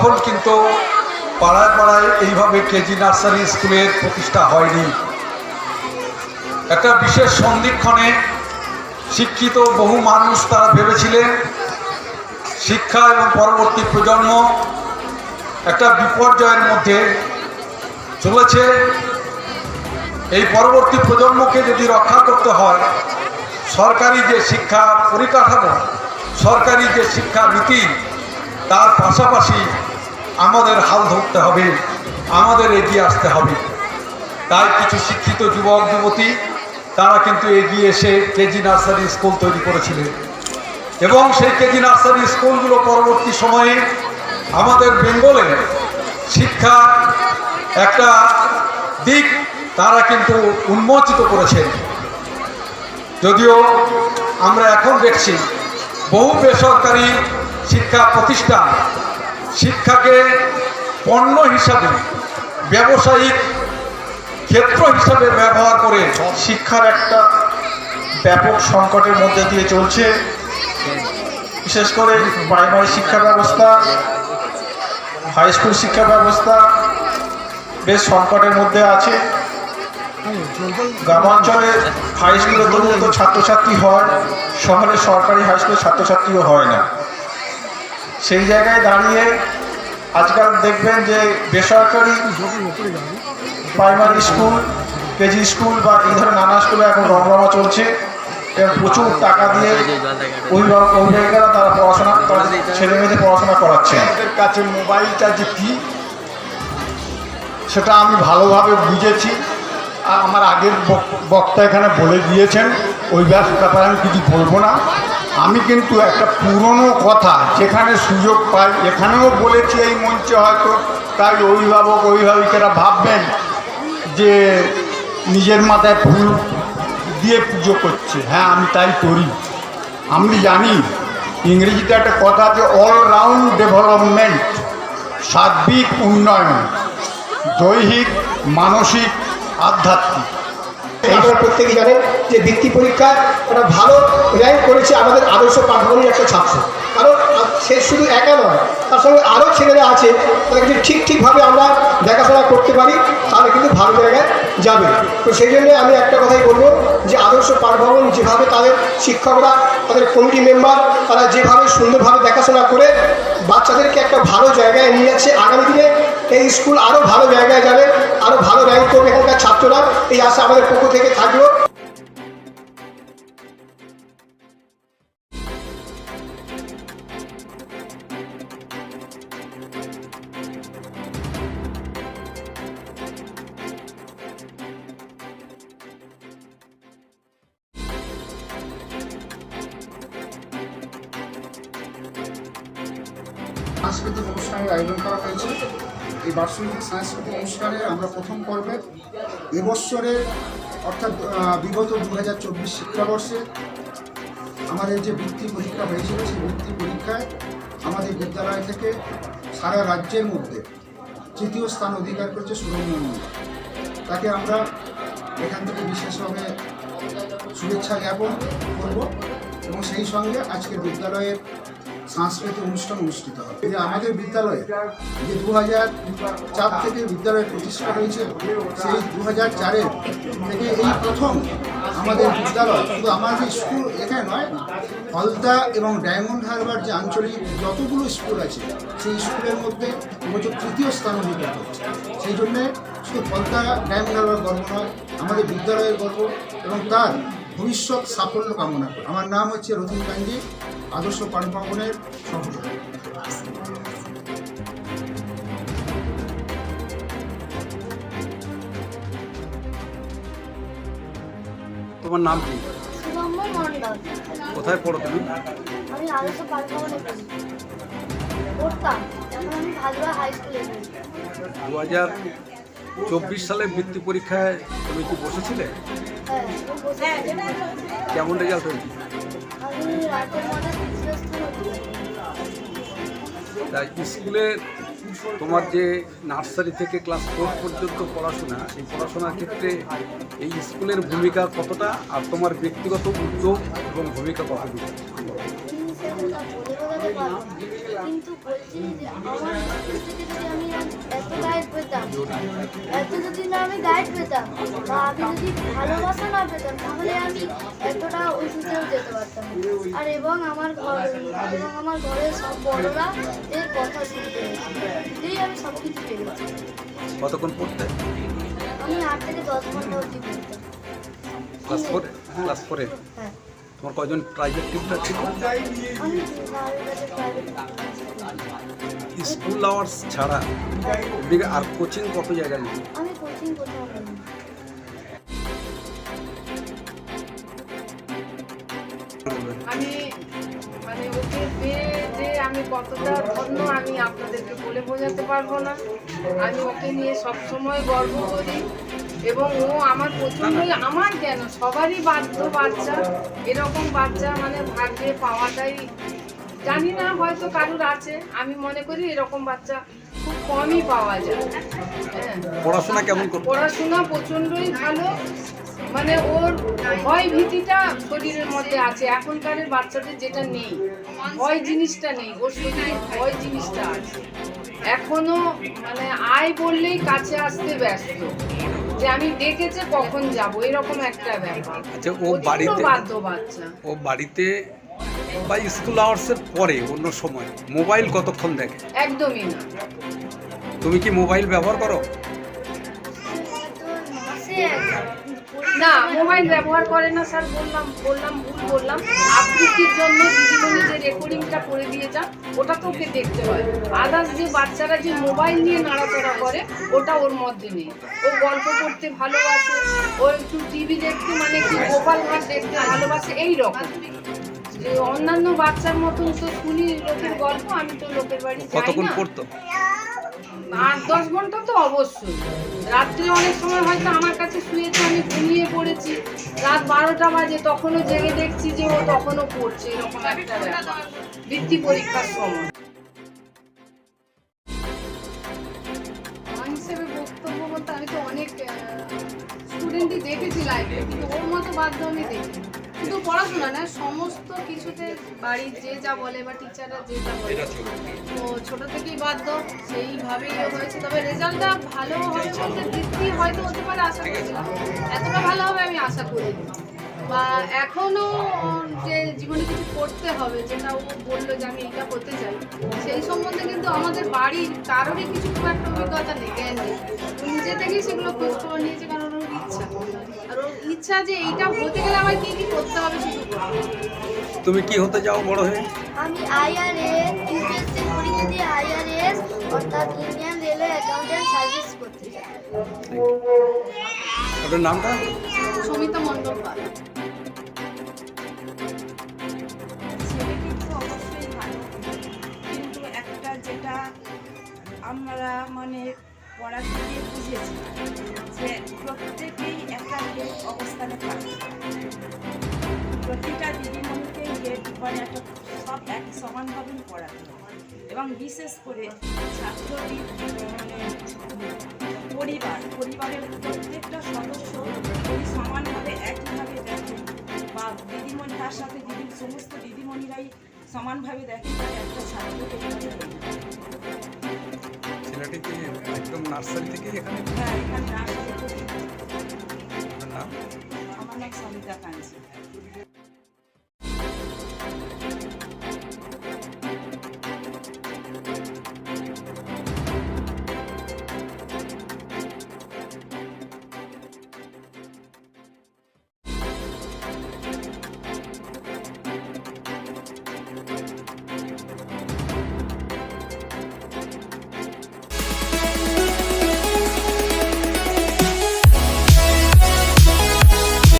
তখন কিন্তু পাড়ায় পাড়ায় এইভাবে কেজি নার্সারি স্কুলের প্রতিষ্ঠা হয়নি। একটা বিশেষ সন্ধিক্ষণে শিক্ষিত বহু মানুষ তারা ভেবেছিলেন, শিক্ষা এবং পরবর্তী প্রজন্ম একটা বিপর্যয়ের মধ্যে চলেছে। এই পরবর্তী প্রজন্মকে যদি রক্ষা করতে হয়, সরকারি যে শিক্ষা পরিকাঠামো, সরকারি যে শিক্ষা নীতি, তার পাশাপাশি আমাদের হাল ধরতে হবে, আমাদের এগিয়ে আসতে হবে। তাই কিছু শিক্ষিত যুবক, যুবতী, তারা কিন্তু এগিয়ে এসে কেজি নার্সারি স্কুল তৈরি করেছিলেন। এবং সেই কেজি নার্সারি স্কুলগুলো পরবর্তী সময়ে আমাদের বেঙ্গলে শিক্ষা একটা দিক তারা কিন্তু উন্মোচিত করেছেন। যদিও আমরা এখন দেখছি বহু বেসরকারি শিক্ষা প্রতিষ্ঠান শিক্ষাকে পণ্য হিসাবে, ব্যবসায়িক ক্ষেত্র হিসাবে ব্যবহার করে শিক্ষার একটা ব্যাপক সংকটের মধ্যে দিয়ে চলছে। বিশেষ করে প্রাইমারি শিক্ষা ব্যবস্থা হাই স্কুল শিক্ষা ব্যবস্থা বেশ সংকটের মধ্যে আছে। গ্রামাঞ্চলে হাই স্কুলে তবুও তো ছাত্রছাত্রী হয়, শহরে সরকারি হাই স্কুলে ছাত্রছাত্রীও হয় না। সেই জায়গায় দাঁড়িয়ে আজকাল দেখবেন যে বেসরকারি প্রাইমারি স্কুল, কেজি স্কুল বা এই ধরনের নানা স্কুলে এখন রমরমা চলছে। এবং প্রচুর টাকা দিয়ে অভিভাবক, অভিভাবিকারা তারা পড়াশোনা ছেলে মেয়েদের পড়াশোনা আমাদের কাছে মোবাইলটা যে কী, সেটা আমি ভালোভাবে বুঝেছি। আর আমার আগের বক্তা এখানে বলে দিয়েছেন। ওই ব্যাপারে আমি কিছু বলব না। আমি কিন্তু একটা পুরনো কথা যেখানে সুযোগ পাই, এখানেও বলেছি এই মঞ্চে হয়তো তাই অভিভাবক, অভিভাবিকেরা ভাববেন যে নিজের মাথায় ফুল দিয়ে পুজো করছে। হ্যাঁ আমি তাই করি। আমি জানি ইংরেজিতে একটা কথা আছে অলরাউন্ড ডেভেলপমেন্ট সার্বিক উন্নয়ন, দৈহিক, মানসিক, আধ্যাত্মিক। আপনারা প্রত্যেকেই জানেন যে বৃত্তি পরীক্ষায় একটা ভালো র্যাঙ্ক করেছে আমাদের আদর্শ পাঠভবনের একটা ছাত্র। কারণ সে শুধু একা নয়, তার সঙ্গে আরও ছেলেরা আছে তাদেরকে যদি ঠিক ঠিকভাবে আমরা দেখাশোনা করতে পারি তাহলে কিন্তু ভালো জায়গায় যাবে। তো সেই জন্য আমি একটা কথাই বলব যে আদর্শ পাঠভবন যেভাবে তাদের শিক্ষকরা, তাদের কমিটি মেম্বার তারা যেভাবে সুন্দরভাবে দেখাশোনা করে, বাচ্চাদেরকে একটা ভালো জায়গায় নিয়ে যাচ্ছে, আগামী দিনে এই স্কুল আরও ভালো জায়গায় যাবে আরও ভালো র্যাঙ্ক করবে এখানকার ছাত্ররা। এই আশা আমাদের পক্ষ থেকে থাকল। সাংস্কৃতিক অনুষ্ঠানের আয়োজন করা হয়েছে। এই বার্ষিক সাংস্কৃতিক অনুষ্ঠানে আমরা প্রথম পর্বে এবছরের অর্থাৎ বিগত দু হাজার চব্বিশ শিক্ষাবর্ষে আমাদের যে বৃত্তি পরীক্ষা হয়েছিল, সেই বৃত্তি পরীক্ষায় আমাদের বিদ্যালয় থেকে সারা রাজ্যের মধ্যে তৃতীয় স্থান অধিকার করেছে সুরম্য তাকে আমরা এখান থেকে বিশেষভাবে শুভেচ্ছা জ্ঞাপন করব এবং সেই সঙ্গে আজকে বিদ্যালয়ের সাংস্কৃতিক অনুষ্ঠান অনুষ্ঠিত হবে। যে আমাদের বিদ্যালয়ে যে দু হাজার চার থেকে বিদ্যালয় প্রতিষ্ঠা হয়েছে, সেই দু হাজার চারের থেকে এই প্রথম আমাদের বিদ্যালয়, শুধু আমাদের স্কুল এখানে নয়, হলদা এবং ডায়মন্ড হারবার যে আঞ্চলিক যতগুলো স্কুল আছে, সেই স্কুলের মধ্যে এবছর তৃতীয় স্থান অধিকার করছে। সেই জন্যে শুধু হলদা, ডায়মন্ড হারবার গর্ব নয়, আমাদের বিদ্যালয়ের গর্ব এবং তার ভবিষ্যৎ সাফল্য কামনা করি। আমার নাম হচ্ছে রতন কাঞ্জি আদর্শ পান ভবনের তোমার নাম কি? কোথায় পড়ো তুমি? আমি আদর্শ পাঠভবনে পড়ি। পড়তাম এখন আমি ভাদুরা হাই স্কুলে পড়ি। দু হাজার চব্বিশ সালে বৃত্তি পরীক্ষায় তুমি কি বসেছিলে। কেমন রেজাল্ট হয়েছে আমি রাতের মধ্যে তৃতীয় স্থান অধিকার করি। তা স্কুলে তোমার যে নার্সারি থেকে ক্লাস ফোর পর্যন্ত পড়াশোনা এই পড়াশোনার ক্ষেত্রে এই স্কুলের ভূমিকা কতটা আর তোমার ব্যক্তিগত উদ্যোগ এবং ভূমিকা কতটুকু কিন্তু কিন্তু বলছি যে আমার থেকে যদি আমি এত গাইড পেতাম এত যদি না আমি গাইড পেতাম বা আমি যদি ভালোবাসা না পেতাম তাহলে আমি এতটা উঁচুতেও যেতে পারতাম আর এবং আমার ঘর এবং আমার ঘরের সব বড়রা এর কথা শুনতে এই আমি সব কিছু পেরেছি কতক্ষণ পড়তে? আমি আট থেকে দশ ঘণ্টা অবধি পড়তাম। ক্লাস ফোরে ক্লাস ফোরে হ্যাঁ। তোমার কয়জন প্রাইভেট টিচার ছিল? স্কুল আওয়ার্স ছাড়া আর কোচিং কত জায়গায় নেই? আমি কোচিং কোথাও আমি মানে ওকে পেয়ে যে আমি কতটা ধন্য আমি আপনাদেরকে বলে বোঝাতে পারব না। আমি ওকে নিয়ে সবসময় গর্ব করি। এবং ও আমার প্রচণ্ডই আমার কেন সবারই বাধ্য বাচ্চা এরকম বাচ্চা মানে ভাগ্যে পাওয়াটাই। জানি না হয়তো কারুর আছে আমি মনে করি এরকম বাচ্চা খুব কমই পাওয়া যায়। হ্যাঁ। পড়াশোনা কেমন পড়াশোনা প্রচণ্ডই ভালো মানে ওর ভয় ভীতিটা শরীরের মধ্যে আছে এখনকারের বাচ্চাদের যেটা নেই ভয় জিনিসটা নেই ওর শরীরে ভয় জিনিসটা আছে। এখনও মানে আয় বললেই কাছে আসতে ব্যস্ত। যে আমি ডেকেছে কখন যাব এরকম একটা ব্যাপার। আচ্ছা ও বাড়িতে বাধ্য বাচ্চা ও বাড়িতে বা স্কুল আওয়ার্সের পরে অন্য সময় মোবাইল কতক্ষণ দেখে? একদমই না। তুমি কি মোবাইল ব্যবহার করো? একবার না মোবাইল ব্যবহার করে না স্যার বললাম বললাম ভুল বললাম। আবৃত্তির জন্য দিদিমণি যে রেকর্ডিংটা করে দিয়ে যান ওটা তো ওকে দেখতে হয়। আদার্স যে বাচ্চারা যে মোবাইল নিয়ে নাড়াচাড়া করে ওটা ওর মধ্যে নেই। ও গল্প করতে ভালোবাসে ও একটু টিভি দেখতে মানে কি গোপাল ভাট দেখতে ভালোবাসে এই রকম। যে অন্যান্য বাচ্চার মতন তো শুনি লোকের গল্প আমি তো লোকের বাড়ি কতক্ষণ পড়তো? আট দশ ঘণ্টা তো অবশ্যই। রাত্রে অনেক সময় হয়তো আমার কাছে শুয়েছে, আমি ঘুমিয়ে পড়েছি। রাত বারোটা বাজে, তখনও জেগে দেখছি যে ও তখনও পড়ছে, এরকম একটা বৃত্তি পরীক্ষার সময়। হিসেবে বক্তব্য বলতে আমি তো অনেক স্টুডেন্টই দেখেছি লাইফে কিন্তু ওর মতো বাধ্য আমি দেখি শুধু পড়াশোনা না সমস্ত কিছুতে বাড়ির যে যা বলে বা টিচাররা যে যা বলে। তো ছোট থেকেই বাধ্য সেইভাবেই হয়েছে। তবে রেজাল্টটা ভালো হবে বলতে বৃত্তি হয়তো হতে পারে আশা করছিলাম এতটা ভালো হবে আমি আশা করিনি বা এখনও যে জীবনে কিছু করতে হবে যেটা ও বলল যে আমি এটা করতে চাই সেই সম্বন্ধে কিন্তু আমাদের বাড়ির কারোরই কিছু খুব একটা অভিজ্ঞতা নেই জ্ঞান নেই। নিজে থেকেই সেগুলো খোঁজ খবর নিয়েছে কারণ ইচ্ছা আর ওর ইচ্ছা যে এইটা হতে গেলে আমার কি কি করতে হবে তুমি কি হতে চাও বড় হয়ে? আমি আইআরএস ইউপিএসসি পরীক্ষা দিয়ে আইআরএস অর্থাৎ ইন্ডিয়ান রেলওয়ে সার্ভিস করতে চাই। ওটার নামটা? সমিতা মণ্ডল পাল। ছেলে কিন্তু অবশ্যই ভালো। কিন্তু একটা যেটা আমরা মানে পড়া থেকে বুঝেছি যে প্রত্যেকেই একটা অবস্থানে থাকে। প্রতিটা দিদিমণিকেই হেড মানে একটা সব এক সমানভাবেই পড়াতে এবং বিশেষ করে ছাত্রটির পরিবার, পরিবারের প্রত্যেকটা সদস্য সমানভাবে একইভাবে দেখেন বা দিদিমণি, তার সাথে দিদি, সমস্ত দিদিমণিরাই সমানভাবে দেখেন একটা ছাত্রকে নার্সারি থেকে এখানে হ্যাঁ এখানে নাম? আমার নাম সমিতা কাঞ্চি